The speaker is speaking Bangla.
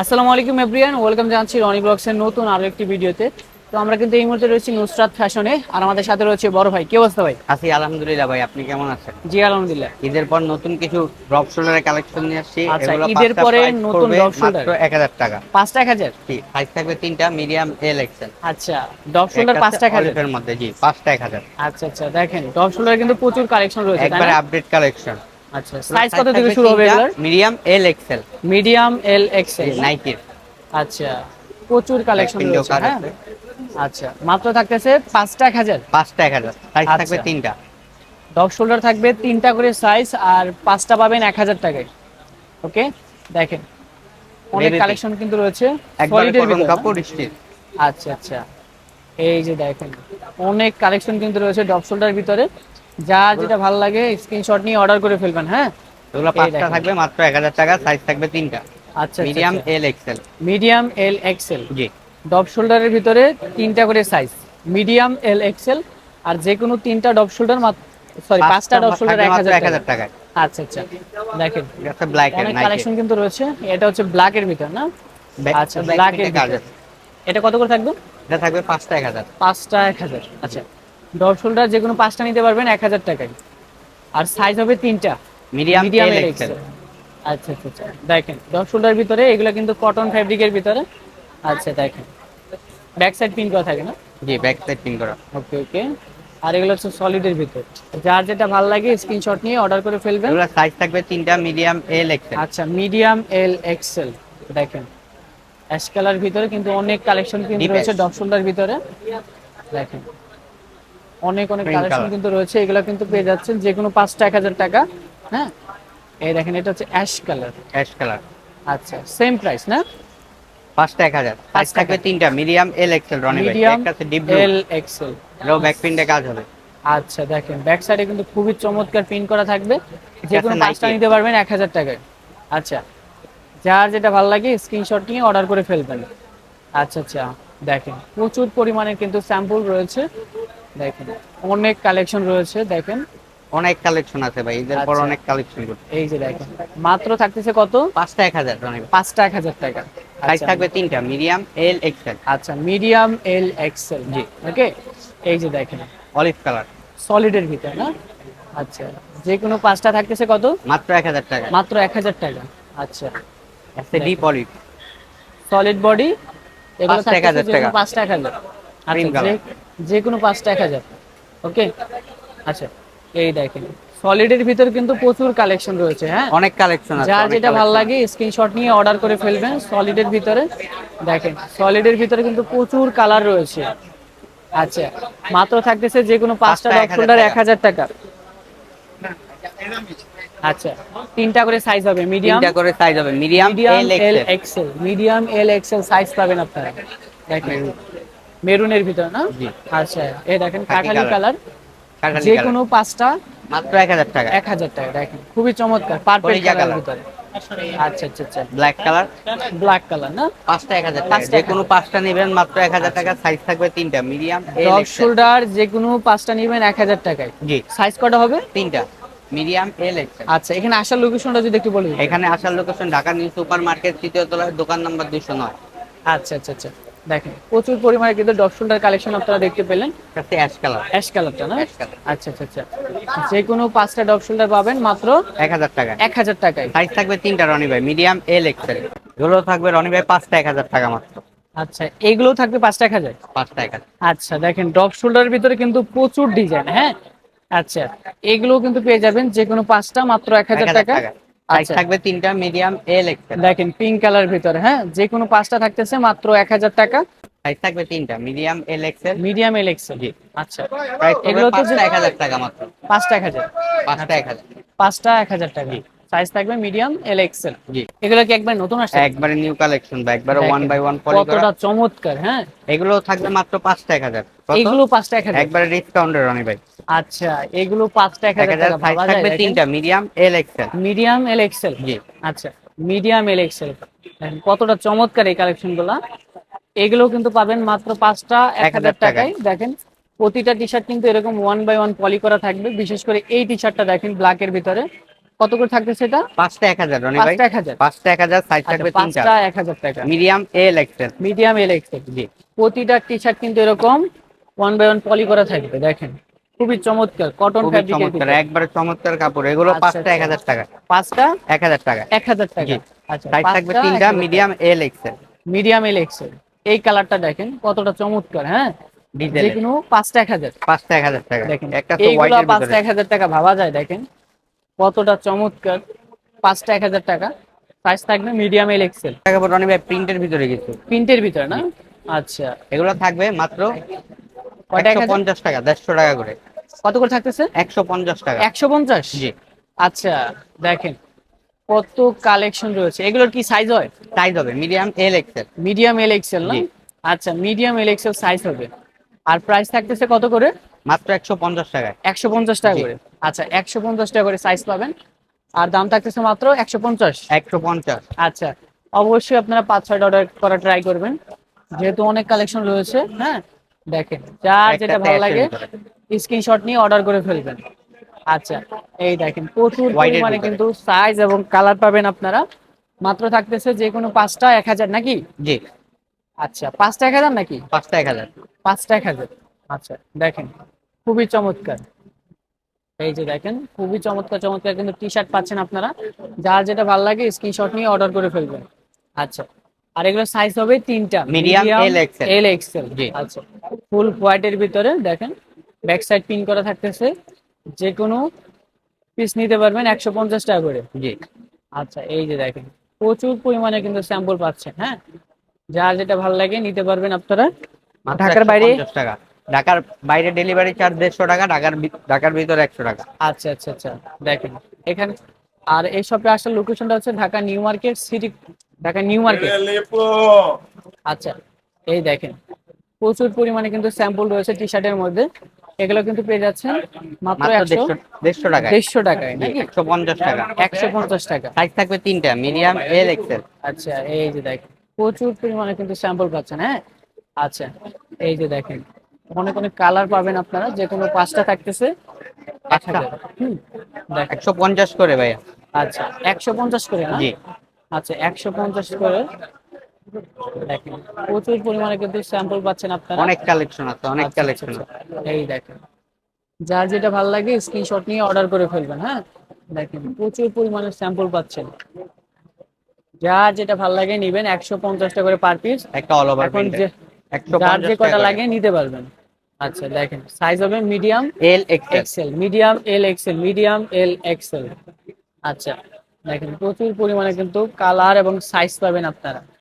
আসসালামু আলাইকুম এভরিয়ান ওয়েলকাম জানাচ্ছি রনি ব্লগসের নতুন আরও একটি ভিডিওতে। তো আমরা কিন্তু এই মুহূর্তে রয়েছি নুসরাত ফ্যাশনে আর আমাদের সাথে রয়েছে বড় ভাই। কি অবস্থা ভাই? আছি আলহামদুলিল্লাহ ভাই আপনি কেমন আছেন? জি আলহামদুলিল্লাহ। ঈদের পর নতুন কিছু ড্রপ শোল্ডারের কালেকশন নিয়ে আসছি। আচ্ছা, ঈদের পরে নতুন shoulder। মাত্র 1000 টাকা। পাঁচটা এক হাজার? জি সাইজ থাকবে তিনটা মিডিয়াম এল এক্সেল আচ্ছা ডগ শোল্ডার পাঁচটা এক হাজার? এর মধ্যে জি পাঁচটা 1000 আচ্ছা আচ্ছা দেখেন ডগ শোল্ডার কিন্তু প্রচুর কালেকশন রয়েছে একবারে আপডেট কালেকশন। আচ্ছা সাইজ কত থেকে শুরু হবে এগুলোর? Medium L XL medium L XL নাইকির আচ্ছা প্রচুর কালেকশন রয়েছে হ্যাঁ? আচ্ছা মাত্র থাকতেছে পাঁচটা এক হাজার। পাঁচটা 1000 সাইজ আচ্ছা। থাকবে তিনটা। ডগ শোল্ডার থাকবে তিনটা করে সাইজ আর পাঁচটা পাবেন এক হাজার টাকায়। ওকে দেখেন অনেক কালেকশন কিন্তু রয়েছে? কাপড় স্টিচ আচ্ছা আচ্ছা। এই যে দেখেন অনেক কালেকশন কিন্তু রয়েছে ডগ শোল্ডার ভিতরে। যা যেটা ভালো লাগে স্ক্রিনশট নিয়ে অর্ডার করে ফেলবেন হ্যাঁ? এগুলো পাঁচটা থাকবে মাত্র 1000 টাকা সাইজ থাকবে তিনটা। আচ্ছা medium L XL medium L XL জি। ডব শোল্ডারের ভিতরে তিনটা করে সাইজ মিডিয়াম এল এক্সেল আর যে কোনো তিনটা ডব শোল্ডার মাত্র সরি পাঁচটা ডব শোল্ডার এক হাজার টাকা 1000 টাকা। আচ্ছা আচ্ছা। দেখেন এটা ব্ল্যাক এর কালেকশন কিন্তু রয়েছে। এটা হচ্ছে ব্ল্যাক এর ভিতর না? আচ্ছা, black এর এটা কত করে থাকবে? এটা থাকবে পাঁচটা এক হাজার। পাঁচটা এক হাজার। আচ্ছা শোল্ডার যে কোনো পাঁচটা নিতে পারবেন এক হাজার টাকায়। আর সাইজ হবে তিনটা। মিডিয়াম মিডিয়াম এক্সেল আচ্ছা আচ্ছা দেখেন শোল্ডার ভিতরে এগুলো কিন্তু কটন ফ্যাব্রিকের ভিতরে। আচ্ছা দেখেন। ব্যাক সাইড পিন করা থাকে না? জি ব্যাক সাইড পিন করা। ওকে ওকে আর এগুলো হচ্ছে সলিডের ভিতর। যার যেটা ভালো লাগে স্ক্রিনশট নিয়ে অর্ডার করে ফেলবেন। এগুলো সাইজ থাকবে তিনটা মিডিয়াম এল এক্সেল আচ্ছা মিডিয়াম এল এক্সেল দেখেন অ্যাশ কালার ভিতরে কিন্তু অনেক কালেকশন কিন্তু রয়েছে ash। শোল্ডার ভিতরে। দেখেন। অনেক অনেক কালেকশন কিন্তু রয়েছে এগুলো কিন্তু পেয়ে যাচ্ছেন যে কোনো পাঁচটা এক হাজার টাকা হ্যাঁ? এই দেখেন এটা হচ্ছে অ্যাশ কালার অ্যাশ কালার আচ্ছা সেম প্রাইস না? পাঁচটা এক হাজার। পাঁচটা থাকবে তিনটা medium L XL Roni medium L XL এটাও ব্যাক প্রিন্টে কাজ হবে। আচ্ছা দেখেন ব্যাক সাইডে কিন্তু খুবই চমৎকার প্রিন্ট করা থাকবে। যে কোনো পাঁচটা নিতে পারবেন এক হাজার টাকায়। আচ্ছা যার যেটা ভালো লাগে স্ক্রিনশট নিয়ে অর্ডার করে ফেলবেন। আচ্ছা আচ্ছা দেখেন প্রচুর পরিমাণে কিন্তু স্যাম্পল রয়েছে। দেখেন অনেক কালেকশন রয়েছে দেখেন। অনেক কালেকশন আছে ভাই ঈদের পর আচ্ছা। অনেক কালেকশন এই যে দেখেন মাত্র থাকতেছে কত? পাঁচটা এক হাজার পাঁচটা এক হাজার টাকা। সাইজ আচ্ছা, থাকবে তিনটা মিডিয়াম এল এক্সেল আচ্ছা মিডিয়াম এল এক্সেল জি। ওকে? এই যে দেখেন। অলিভ কালার সলিডের ভিতর না? আচ্ছা যে কোনো পাঁচটা থাকতেছে কত? মাত্র এক হাজার টাকা। মাত্র এক হাজার টাকা। আচ্ছা। আছে ডিপ অলিভ সলিড বডি এগুলো এক হাজার টাকা। পাঁচটা এক হাজার। যে- যে কোনো পাঁচটা এক হাজার। ওকে? আচ্ছা এই দেখেন। সলিডের ভিতর কিন্তু প্রচুর কালেকশন রয়েছে হ্যাঁ? অনেক কালেকশন আছে যার যেটা ভালো। লাগে স্ক্রিনশট নিয়ে অর্ডার করে ফেলবেন সলিডের ভিতরে। দেখেন সলিডের ভিতরে কিন্তু প্রচুর কালার রয়েছে। আচ্ছা মাত্র থাকতেছে যে কোনো পাঁচটা ডগ শোল্ডার এক হাজার টাকা। আচ্ছা তিনটা করে সাইজ হবে মিডিয়াম তিনটা করে সাইজ হবে medium L XL medium L XL size পাবেন আপনারা। দেখেন। মেরুনের ভিতর না? আচ্ছা এই দেখেন খাকি কাঠালি কালার যে কোনো পাঁচটা মাত্র এক হাজার টাকা। এক হাজার টাকা দেখেন খুবই চমৎকার পারফেক্ট কালার ভিতরে। আচ্ছা আচ্ছা আচ্ছা। ব্ল্যাক কালার ব্ল্যাক কালার না? পাঁচটা এক হাজার টাকা। পাঁচটা যে কোনো পাঁচটা নেবেন মাত্র এক হাজার টাকা। সাইজ থাকবে তিনটা মিডিয়াম ডগ শোল্ডার যে কোনো পাঁচটা নেবেন এক হাজার টাকায়। জি। সাইজ কটা হবে? তিনটা মিডিয়াম এল আচ্ছা এখানে আসার লোকেশনটা যদি একটু বলি। এখানে আসার location Dhaka new super market তৃতীয় তলায় দোকান নাম্বার দুশো নয়। আচ্ছা আচ্ছা আচ্ছা। দেখেন প্রচুর পরিমাণে কিন্তু ডগ শোল্ডার কালেকশন আপনারা দেখতে পেলেন। অ্যাশ কালার অ্যাশ কালারটা না? আচ্ছা আচ্ছা আচ্ছা। যে কোনো পাঁচটা ডগ শোল্ডার পাবেন মাত্র এক হাজার টাকা। এক হাজার টাকায়। সাইজ থাকবে তিনটা রনি ভাই মিডিয়াম এল এক্সেল এগুলো থাকবে রনি ভাই পাঁচটা এক হাজার টাকা মাত্র। আচ্ছা এইগুলো থাকবে পাঁচটা এক হাজার? পাঁচটা এক হাজার। আচ্ছা দেখেন ডগ শোল্ডারের ভিতরে কিন্তু প্রচুর ডিজাইন হ্যাঁ? আচ্ছা এগুলো কিন্তু পেয়ে যাবেন যে কোনো পাঁচটা মাত্র এক হাজার টাকা। আচ্ছা। থাকবে তিনটা মিডিয়াম এল এক্সেল দেখেন পিঙ্ক কালার ভিতরে হ্যাঁ? যে কোনো পাঁচটা থাকতেছে মাত্র এক হাজার টাকা। সাইজ থাকবে তিনটা medium L XL medium L XL আচ্ছা। এগুলো এগুলো তো এক হাজার টাকা মাত্র। পাঁচটা এক হাজার। পাঁচটা এক হাজার। পাঁচটা এক হাজার টাকা। সাইজ থাকবে মিডিয়াম এল এক্সেল জি। এগুলো কি একবার নতুন আসছে? একবারে নিউ কালেকশন বা একবারে ওয়ান বাই ওয়ান পলি কতটা চমৎকার হ্যাঁ? এগুলো থাকবে মাত্র পাঁচটা এক হাজার এগুলো পাঁচটা এক হাজার। একবারে ডিসকাউন্টের রনি ভাই। আচ্ছা এগুলো পাঁচটা এক এক হাজার হাজার টাকা সাইজ থাকবে তিনটা medium L XL medium L XL জি। আচ্ছা মিডিয়াম এল এক্সেল কতটা চমৎকার এই কালেকশনগুলা এগুলো কিন্তু পাবেন মাত্র পাঁচটা এক হাজার 1000 টাকায়। দেখেন প্রতিটা টি শার্ট কিন্তু এরকম ওয়ান বাই ওয়ান পলি করা থাকবে। বিশেষ করে এই টি শার্টটা দেখেন ব্ল্যাক এর ভিতরে। কত করে থাকতেছে এটা পাঁচটা এক হাজার রনি ভাই। এক হাজার। পাঁচটা এক হাজার সাইজ থাকবে আচ্ছা, তিনটা পাঁচটা এক হাজার টাকা। Medium L XL medium L XL জি। প্রতিটা টি শার্ট কিন্তু এরকম ওয়ান বাই ওয়ান পলি করা থাকবে দেখেন। খুবই চমৎকার কটন খুবই ফ্যাব্রিকের চমৎকার একবারে চমৎকার কাপড়। এগুলো আচ্ছা, পাঁচটা এক আচ্ছা। হাজার টাকা। পাঁচটা? এক হাজার টাকা। এক হাজার টাকা। আচ্ছা সাইজ থাকবে তিনটা medium L XL medium L XL এই কালারটা দেখেন কতটা চমৎকার হ্যাঁ? ডিজেল যে পাঁচটা এক হাজার। পাঁচটা এক হাজার টাকা। দেখেন একটা তো হোয়াইটের পাঁচটা এক হাজার টাকা ভাবা যায় দেখেন। কতটা চমৎকার? পাঁচটা এক হাজার টাকা। সাইজ থাকবে মিডিয়াম এল এক্সেল টাকা পর ভাই প্রিন্টের ভিতরে কিছু। প্রিন্টের ভিতরে না? আচ্ছা। এগুলো থাকবে মাত্র কয়টা একশো পঞ্চাশ টাকা দেড়শো টাকা করে। কত করে থাকতেছে? একশো পঞ্চাশ টাকা। একশো পঞ্চাশ? জি। আচ্ছা দেখেন কত কালেকশন রয়েছে। এগুলোর কি সাইজ হয়? সাইজ হবে medium L XL medium L XL না? আচ্ছা মিডিয়াম এল এক্সেল সাইজ হবে। আর প্রাইস থাকতেছে কত করে? মাত্র একশো পঞ্চাশ টাকায়। একশো পঞ্চাশ টাকা করে। আচ্ছা একশো পঞ্চাশ টাকা করে সাইজ পাবেন। আর দাম থাকতেছে মাত্র একশো পঞ্চাশ। একশো পঞ্চাশ। আচ্ছা অবশ্যই আপনারা পাঁচ ছয়টা অর্ডার করা ট্রাই করবেন। যেহেতু অনেক কালেকশন রয়েছে হ্যাঁ? দেখেন যার যেটা ভালো লাগে স্ক্রিনশট নিয়ে অর্ডার করে ফেলবেন। আচ্ছা এই দেখেন প্রচুর পরিমাণে কিন্তু সাইজ এবং কালার পাবেন আপনারা। মাত্র থাকতেছে যে কোনো পাঁচটা এক হাজার নাকি? জি। আচ্ছা পাঁচটা এক হাজার নাকি? পাঁচটা এক হাজার। পাঁচটা এক হাজার। আচ্ছা দেখেন খুবই চমৎকার। এই যে দেখেন খুবই চমৎকার চমৎকার কিন্তু টি শার্ট পাচ্ছেন আপনারা। যার যেটা ভালো লাগে স্ক্রিনশট নিয়ে অর্ডার করে ফেলবেন। আচ্ছা আর এগুলো সাইজ হবে তিনটা। Medium, L, XL L XL জি। আচ্ছা ফুল হোয়াইটের ভিতরে দেখেন ব্যাক সাইড পিন করা থাকতেছে। যে কোনো পিস নিতে পারবেন একশো পঞ্চাশ টাকা করে। জি। আচ্ছা এই যে দেখেন প্রচুর পরিমাণে কিন্তু স্যাম্পল পাচ্ছেন হ্যাঁ? যার যেটা ভালো লাগে নিতে পারবেন আপনারা। ঢাকার বাইরে 150 টাকা। ঢাকার বাইরে ডেলিভারি চার্জ দেড়শো টাকা ঢাকার ঢাকার ভিতরে একশো টাকা। আচ্ছা আচ্ছা আচ্ছা। দেখেন এখানে আর এই শপে আসার লোকেশনটা হচ্ছে Dhaka new market city Dhaka new market. আচ্ছা এই দেখেন। প্রচুর পরিমাণে কিন্তু স্যাম্পল রয়েছে টি শার্টের মধ্যে। এগুলো কিন্তু পেয়ে যাচ্ছেন মাত্র একশো দেড়শো দেড়শো টাকা দেড়শো টাকায় নাকি? একশো পঞ্চাশ টাকা। একশো পঞ্চাশ টাকা। সাইজ থাকবে তিনটা মিডিয়াম এল এক্সেল আচ্ছা এই যে দেখেন। প্রচুর পরিমাণে কিন্তু স্যাম্পল পাচ্ছেন হ্যাঁ? আচ্ছা এই যে দেখেন। অনেক অনেক কালার পাবেন আপনারা যে কোনো পাঁচটা থাকতেছে দেখেন। একশো পঞ্চাশ করে ভাইয়া। আচ্ছা একশো পঞ্চাশ করে জি। আচ্ছা একশো পঞ্চাশ করে। দেখেন প্রচুর পরিমাণে কিন্তু স্যাম্পল পাচ্ছেন আপনারা। অনেক কালেকশন আছে অনেক আচ্ছা, কালেকশন আচ্ছা, আচ্ছা। এই দেখেন যার যেটা ভালো লাগে স্ক্রিনশট নিয়ে অর্ডার করে ফেলবেন হ্যাঁ? দেখেন প্রচুর পরিমাণে স্যাম্পল পাচ্ছেন। যার যেটা ভালো লাগে নিবেন একশো পঞ্চাশটা করে পার পিস একটা অল ওভার এখন যে একশো যার যে কটা লাগে নিতে পারবেন। আচ্ছা দেখেন সাইজ হবে medium L XL medium L XL medium L XL আচ্ছা দেখেন প্রচুর পরিমাণে কিন্তু কালার এবং সাইজ পাবেন আপনারা।